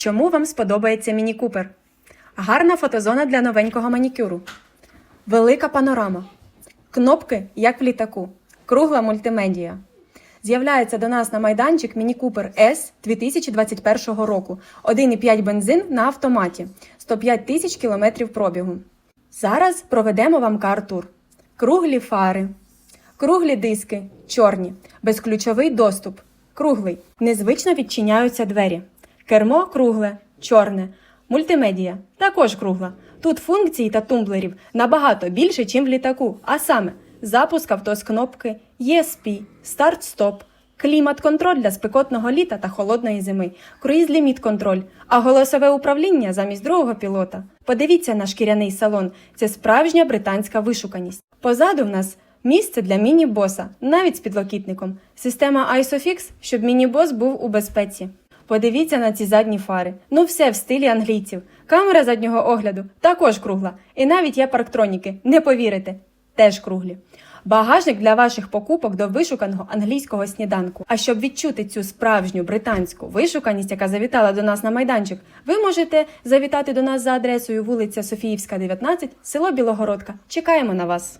Чому вам сподобається Міні Купер? Гарна фотозона для новенького манікюру. Велика панорама. Кнопки, як в літаку. Кругла мультимедія. З'являється до нас на майданчик Міні Купер S 2021 року. 1,5 бензин на автоматі. 105 тисяч кілометрів пробігу. Зараз проведемо вам кар-тур. Круглі фари. Круглі диски, чорні, безключовий доступ, круглий. Незвично відчиняються двері. Кермо кругле, чорне, мультимедія також кругла. Тут функцій та тумблерів набагато більше, ніж в літаку, а саме запуск авто з кнопки, ESP, старт-стоп, клімат-контроль для спекотного літа та холодної зими, круїз-ліміт контроль, а голосове управління замість другого пілота. Подивіться на шкіряний салон. Це справжня британська вишуканість. Позаду в нас місце для міні-боса, навіть з підлокітником. Система ISOFIX, щоб міні-бос був у безпеці. Подивіться на ці задні фари. Ну все в стилі англійців. Камера заднього огляду також кругла. І навіть є парктроніки, не повірите, теж круглі. Багажник для ваших покупок до вишуканого англійського сніданку. А щоб відчути цю справжню британську вишуканість, яка завітала до нас на майданчик, ви можете завітати до нас за адресою вулиця Софіївська, 19, село Білогородка. Чекаємо на вас.